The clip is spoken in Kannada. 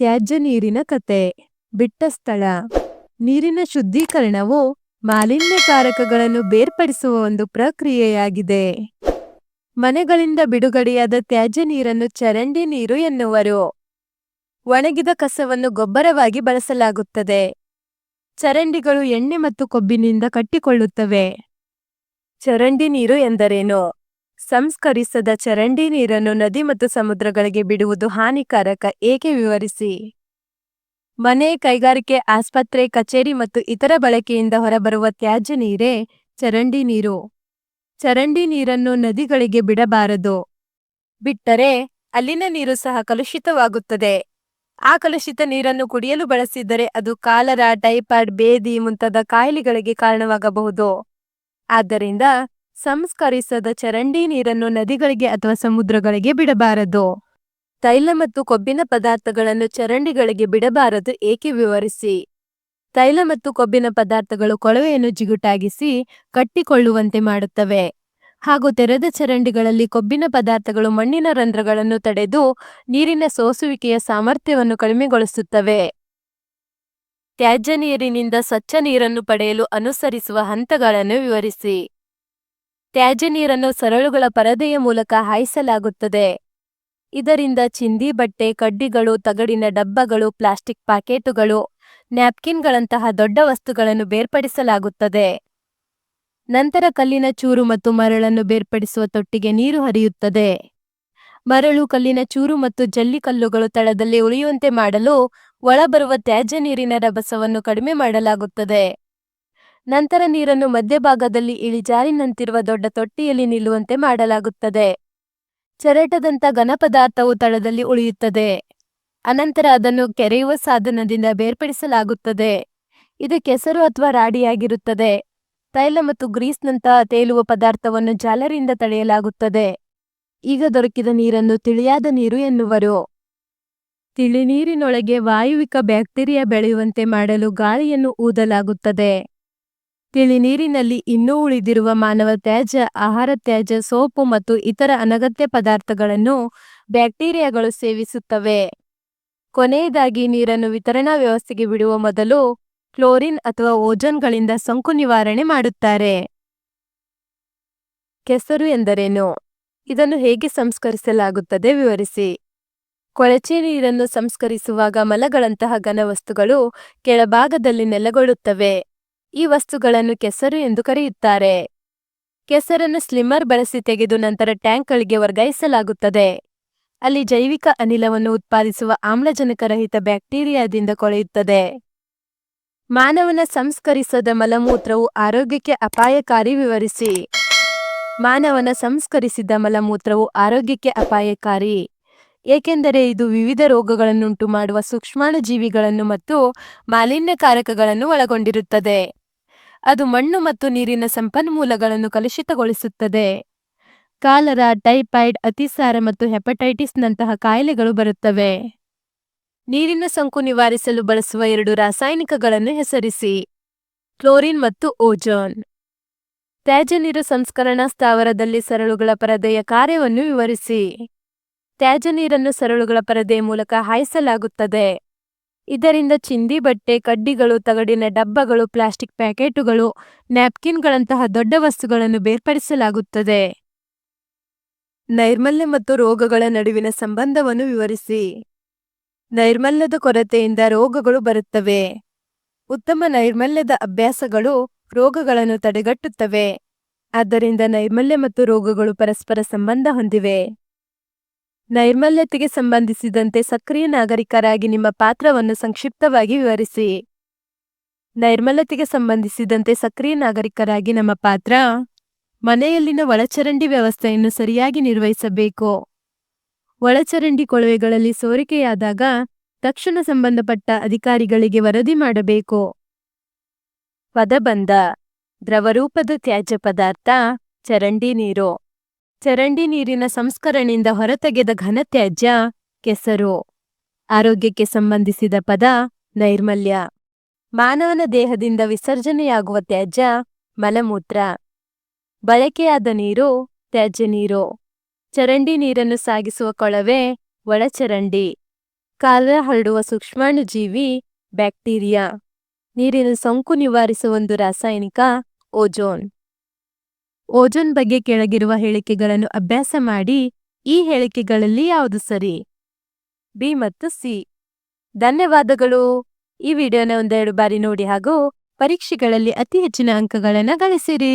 ತ್ಯಾಜ್ಯ ನೀರಿನ ಕತೆ. ಬಿಟ್ಟ ಸ್ಥಳ. ನೀರಿನ ಶುದ್ಧೀಕರಣವು ಮಾಲಿನ್ಯಕಾರಕಗಳನ್ನು ಬೇರ್ಪಡಿಸುವ ಒಂದು ಪ್ರಕ್ರಿಯೆಯಾಗಿದೆ. ಮನೆಗಳಿಂದ ಬಿಡುಗಡೆಯಾದ ತ್ಯಾಜ್ಯ ನೀರನ್ನು ಚರಂಡಿ ನೀರು ಎನ್ನುವರು. ಒಣಗಿದ ಕಸವನ್ನು ಗೊಬ್ಬರವಾಗಿ ಬಳಸಲಾಗುತ್ತದೆ. ಚರಂಡಿಗಳು ಎಣ್ಣೆ ಮತ್ತು ಕೊಬ್ಬಿನಿಂದ ಕಟ್ಟಿಕೊಳ್ಳುತ್ತವೆ. ಚರಂಡಿ ನೀರು ಎಂದರೇನು? ಸಂಸ್ಕರಿಸದ ಚರಂಡಿ ನೀರನ್ನು ನದಿ ಮತ್ತು ಸಮುದ್ರಗಳಿಗೆ ಬಿಡುವುದು ಹಾನಿಕಾರಕ. ಏಕೆ ವಿವರಿಸಿ? ಮನೆ, ಕೈಗಾರಿಕೆ, ಆಸ್ಪತ್ರೆ, ಕಚೇರಿ ಮತ್ತು ಇತರ ಬಳಕೆಯಿಂದ ಹೊರಬರುವ ತ್ಯಾಜ್ಯ ನೀರೇ ಚರಂಡಿ ನೀರು. ಚರಂಡಿ ನೀರನ್ನು ನದಿಗಳಿಗೆ ಬಿಡಬಾರದು. ಬಿಟ್ಟರೆ ಅಲ್ಲಿನ ನೀರು ಸಹ ಕಲುಷಿತವಾಗುತ್ತದೆ. ಆ ಕಲುಷಿತ ನೀರನ್ನು ಕುಡಿಯಲು ಬಳಸಿದರೆ ಅದು ಕಾಲರ, ಟೈಫಾಯ್ಡ್, ಬೇದಿ ಮುಂತಾದ ಕಾಯಿಲೆಗಳಿಗೆ ಕಾರಣವಾಗಬಹುದು. ಆದ್ದರಿಂದ ಸಂಸ್ಕರಿಸದ ಚರಂಡಿ ನೀರನ್ನು ನದಿಗಳಿಗೆ ಅಥವಾ ಸಮುದ್ರಗಳಿಗೆ ಬಿಡಬಾರದು. ತೈಲ ಮತ್ತು ಕೊಬ್ಬಿನ ಪದಾರ್ಥಗಳನ್ನು ಚರಂಡಿಗಳಿಗೆ ಬಿಡಬಾರದು, ಏಕೆ ವಿವರಿಸಿ? ತೈಲ ಮತ್ತು ಕೊಬ್ಬಿನ ಪದಾರ್ಥಗಳು ಕೊಳವೆಯನ್ನು ಜಿಗುಟಾಗಿಸಿ ಕಟ್ಟಿಕೊಳ್ಳುವಂತೆ ಮಾಡುತ್ತವೆ. ಹಾಗೂ ತೆರೆದ ಚರಂಡಿಗಳಲ್ಲಿ ಕೊಬ್ಬಿನ ಪದಾರ್ಥಗಳು ಮಣ್ಣಿನ ರಂಧ್ರಗಳನ್ನು ತಡೆದು ನೀರಿನ ಸೋಸುವಿಕೆಯ ಸಾಮರ್ಥ್ಯವನ್ನು ಕಡಿಮೆಗೊಳಿಸುತ್ತವೆ. ತ್ಯಾಜ್ಯ ನೀರಿನಿಂದ ಸ್ವಚ್ಛ ನೀರನ್ನು ಪಡೆಯಲು ಅನುಸರಿಸುವ ಹಂತಗಳನ್ನು ವಿವರಿಸಿ. ತ್ಯಾಜ್ಯ ನೀರನ್ನು ಸರಳುಗಳ ಪರದೆಯ ಮೂಲಕ ಹಾಯಿಸಲಾಗುತ್ತದೆ. ಇದರಿಂದ ಚಿಂದಿ ಬಟ್ಟೆ, ಕಡ್ಡಿಗಳು, ತಗಡಿನ ಡಬ್ಬಗಳು, ಪ್ಲಾಸ್ಟಿಕ್ ಪ್ಯಾಕೆಟುಗಳು, ನ್ಯಾಪ್ಕಿನ್ಗಳಂತಹ ದೊಡ್ಡ ವಸ್ತುಗಳನ್ನು ಬೇರ್ಪಡಿಸಲಾಗುತ್ತದೆ. ನಂತರ ಕಲ್ಲಿನ ಚೂರು ಮತ್ತು ಮರಳನ್ನು ಬೇರ್ಪಡಿಸುವ ತೊಟ್ಟಿಗೆ ನೀರು ಹರಿಯುತ್ತದೆ. ಮರಳು, ಕಲ್ಲಿನ ಚೂರು ಮತ್ತು ಜಲ್ಲಿಕಲ್ಲುಗಳು ತಳದಲ್ಲಿ ಉಳಿಯುವಂತೆ ಮಾಡಲು ಒಳಬರುವ ತ್ಯಾಜ್ಯ ನೀರಿನ ರಭಸವನ್ನು ಕಡಿಮೆ ಮಾಡಲಾಗುತ್ತದೆ. ನಂತರ ನೀರನ್ನು ಮಧ್ಯಭಾಗದಲ್ಲಿ ಇಳಿಜಾರಿನಂತಿರುವ ದೊಡ್ಡ ತೊಟ್ಟಿಯಲ್ಲಿ ನಿಲ್ಲುವಂತೆ ಮಾಡಲಾಗುತ್ತದೆ. ಚರಟದಂತ ಘನಪದಾರ್ಥವು ತಳದಲ್ಲಿ ಉಳಿಯುತ್ತದೆ. ಅನಂತರ ಅದನ್ನು ಕೆರೆಯುವ ಸಾಧನದಿಂದ ಬೇರ್ಪಡಿಸಲಾಗುತ್ತದೆ. ಇದು ಕೆಸರು ಅಥವಾ ರಾಡಿಯಾಗಿರುತ್ತದೆ. ತೈಲ ಮತ್ತು ಗ್ರೀಸ್ನಂತಹ ತೇಲುವ ಪದಾರ್ಥವನ್ನು ಜಾಲರಿಯಿಂದ ತಡೆಯಲಾಗುತ್ತದೆ ಈಗ ದೊರಕಿದ ನೀರನ್ನು ತಿಳಿಯಾದ ನೀರು ಎನ್ನುವರು. ತಿಳಿನೀರಿನೊಳಗೆ ವಾಯುವಿಕ ಬ್ಯಾಕ್ಟೀರಿಯಾ ಬೆಳೆಯುವಂತೆ ಮಾಡಲು ಗಾಳಿಯನ್ನು ಊದಲಾಗುತ್ತದೆ. ತಿಳಿನೀರಿನಲ್ಲಿ ಇನ್ನೂ ಉಳಿದಿರುವ ಮಾನವ ತ್ಯಾಜ್ಯ, ಆಹಾರ ತ್ಯಾಜ್ಯ, ಸೋಪು ಮತ್ತು ಇತರ ಅನಗತ್ಯ ಪದಾರ್ಥಗಳನ್ನು ಬ್ಯಾಕ್ಟೀರಿಯಾಗಳು ಸೇವಿಸುತ್ತವೆ. ಕೊನೆಯದಾಗಿ, ನೀರನ್ನು ವಿತರಣಾ ವ್ಯವಸ್ಥೆಗೆ ಬಿಡುವ ಮೊದಲು ಕ್ಲೋರಿನ್ ಅಥವಾ ಓಜೋನ್ಗಳಿಂದ ಸೋಂಕು ನಿವಾರಣೆ ಮಾಡುತ್ತಾರೆ. ಕೆಸರು ಎಂದರೇನು? ಇದನ್ನು ಹೇಗೆ ಸಂಸ್ಕರಿಸಲಾಗುತ್ತದೆ ವಿವರಿಸಿ. ಕೊಳಚೆ ನೀರನ್ನು ಸಂಸ್ಕರಿಸುವಾಗ ಮಲಗಳಂತಹ ಘನವಸ್ತುಗಳು ಕೆಳಭಾಗದಲ್ಲಿ ನೆಲೆಗೊಳ್ಳುತ್ತವೆ. ಈ ವಸ್ತುಗಳನ್ನು ಕೆಸರು ಎಂದು ಕರೆಯುತ್ತಾರೆ. ಕೆಸರನ್ನು ಸ್ಲಿಮ್ಮರ್ ಬಳಸಿ ತೆಗೆದು ನಂತರ ಟ್ಯಾಂಕ್ಗಳಿಗೆ ವರ್ಗಾಯಿಸಲಾಗುತ್ತದೆ. ಅಲ್ಲಿ ಜೈವಿಕ ಅನಿಲವನ್ನು ಉತ್ಪಾದಿಸುವ ಆಮ್ಲಜನಕರಹಿತ ಬ್ಯಾಕ್ಟೀರಿಯಾದಿಂದ ಕೊಳೆಯುತ್ತದೆ. ಮಾನವನ ಸಂಸ್ಕರಿಸದ ಮಲಮೂತ್ರವು ಆರೋಗ್ಯಕ್ಕೆ ಅಪಾಯಕಾರಿ ವಿವರಿಸಿ. ಮಾನವನ ಸಂಸ್ಕರಿಸಿದ ಮಲಮೂತ್ರವು ಆರೋಗ್ಯಕ್ಕೆ ಅಪಾಯಕಾರಿ. ಏಕೆಂದರೆ ಇದು ವಿವಿಧ ರೋಗಗಳನ್ನುಂಟು ಮಾಡುವ ಸೂಕ್ಷ್ಮಾಣು ಜೀವಿಗಳನ್ನು ಮತ್ತು ಮಾಲಿನ್ಯಕಾರಕಗಳನ್ನು ಒಳಗೊಂಡಿರುತ್ತದೆ. ಅದು ಮಣ್ಣು ಮತ್ತು ನೀರಿನ ಸಂಪನ್ಮೂಲಗಳನ್ನು ಕಲುಷಿತಗೊಳಿಸುತ್ತದೆ. ಕಾಲರ, ಟೈಫಾಯ್ಡ್, ಅತಿಸಾರ ಮತ್ತು ಹೆಪಟೈಟಿಸ್ನಂತಹ ಕಾಯಿಲೆಗಳು ಬರುತ್ತವೆ. ನೀರಿನ ಸೋಂಕು ನಿವಾರಿಸಲು ಬಳಸುವ ಎರಡು ರಾಸಾಯನಿಕಗಳನ್ನು ಹೆಸರಿಸಿ, ಕ್ಲೋರಿನ್ ಮತ್ತು ಓಜೋನ್. ತ್ಯಾಜ್ಯ ನೀರು ಸಂಸ್ಕರಣಾ ಸ್ಥಾವರದಲ್ಲಿ ಸರಳುಗಳ ಪರದೆಯ ಕಾರ್ಯವನ್ನು ವಿವರಿಸಿ. ತ್ಯಾಜ್ಯ ನೀರನ್ನು ಸರಳುಗಳ ಪರದೆಯ ಮೂಲಕ ಹಾಯಿಸಲಾಗುತ್ತದೆ. ಇದರಿಂದ ಚಿಂದಿ ಬಟ್ಟೆ, ಕಡ್ಡಿಗಳು, ತಗಡಿನ ಡಬ್ಬಗಳು, ಪ್ಲಾಸ್ಟಿಕ್ ಪ್ಯಾಕೆಟುಗಳು, ನ್ಯಾಪ್ಕಿನ್ಗಳಂತಹ ದೊಡ್ಡ ವಸ್ತುಗಳನ್ನು ಬೇರ್ಪಡಿಸಲಾಗುತ್ತದೆ. ನೈರ್ಮಲ್ಯ ಮತ್ತು ರೋಗಗಳ ನಡುವಿನ ಸಂಬಂಧವನ್ನು ವಿವರಿಸಿ. ನೈರ್ಮಲ್ಯದ ಕೊರತೆಯಿಂದ ರೋಗಗಳು ಬರುತ್ತವೆ. ಉತ್ತಮ ನೈರ್ಮಲ್ಯದ ಅಭ್ಯಾಸಗಳು ರೋಗಗಳನ್ನು ತಡೆಗಟ್ಟುತ್ತವೆ. ಆದ್ದರಿಂದ ನೈರ್ಮಲ್ಯ ಮತ್ತು ರೋಗಗಳು ಪರಸ್ಪರ ಸಂಬಂಧ ಹೊಂದಿವೆ. ನೈರ್ಮಲ್ಯತೆಗೆ ಸಂಬಂಧಿಸಿದಂತೆ ಸಕ್ರಿಯ ನಾಗರಿಕರಾಗಿ ನಿಮ್ಮ ಪಾತ್ರವನ್ನು ಸಂಕ್ಷಿಪ್ತವಾಗಿ ವಿವರಿಸಿ. ನೈರ್ಮಲ್ಯತೆಗೆ ಸಂಬಂಧಿಸಿದಂತೆ ಸಕ್ರಿಯ ನಾಗರಿಕರಾಗಿ ನಮ್ಮ ಪಾತ್ರ. ಮನೆಯಲ್ಲಿನ ಒಳಚರಂಡಿ ವ್ಯವಸ್ಥೆಯನ್ನು ಸರಿಯಾಗಿ ನಿರ್ವಹಿಸಬೇಕು. ಒಳಚರಂಡಿ ಕೊಳವೆಗಳಲ್ಲಿ ಸೋರಿಕೆಯಾದಾಗ ತಕ್ಷಣ ಸಂಬಂಧಪಟ್ಟ ಅಧಿಕಾರಿಗಳಿಗೆ ವರದಿ ಮಾಡಬೇಕು. ಪದಬಂಧ ದ್ರವರೂಪದ ತ್ಯಾಜ್ಯ ಪದಾರ್ಥ, ಚರಂಡಿ ನೀರು. ಚರಂಡಿ ನೀರಿನ ಸಂಸ್ಕರಣೆಯಿಂದ ಹೊರತೆಗೆದ ಘನತ್ಯಾಜ್ಯ ಕೆಸರು. ಆರೋಗ್ಯಕ್ಕೆ ಸಂಬಂಧಿಸಿದ ಪದ ನೈರ್ಮಲ್ಯ. ಮಾನವನ ದೇಹದಿಂದ ವಿಸರ್ಜನೆಯಾಗುವ ತ್ಯಾಜ್ಯ ಮಲಮೂತ್ರ. ಬಳಕೆಯಾದ ನೀರು ತ್ಯಾಜ್ಯ ನೀರು. ಚರಂಡಿ ನೀರನ್ನು ಸಾಗಿಸುವ ಕೊಳವೆ ಒಳಚರಂಡಿ. ಕಾಲ ಹರಡುವ ಸೂಕ್ಷ್ಮಾಣುಜೀವಿ ಬ್ಯಾಕ್ಟೀರಿಯಾ. ನೀರಿನ ಸೋಂಕು ನಿವಾರಿಸುವ ಒಂದು ರಾಸಾಯನಿಕ ಓಜೋನ್. ಓಜೋನ್ ಬಗ್ಗೆ ಕೆಳಗಿರುವ ಹೇಳಿಕೆಗಳನ್ನು ಅಭ್ಯಾಸ ಮಾಡಿ, ಈ ಹೇಳಿಕೆಗಳಲ್ಲಿ ಯಾವುದು ಸರಿ? ಬಿ ಮತ್ತು ಸಿ. ಧನ್ಯವಾದಗಳು. ಈ ವಿಡಿಯೋನ ಒಂದೆರಡು ಬಾರಿ ನೋಡಿ ಹಾಗೂ ಪರೀಕ್ಷೆಗಳಲ್ಲಿ ಅತಿ ಹೆಚ್ಚಿನ ಅಂಕಗಳನ್ನು ಗಳಿಸಿರಿ.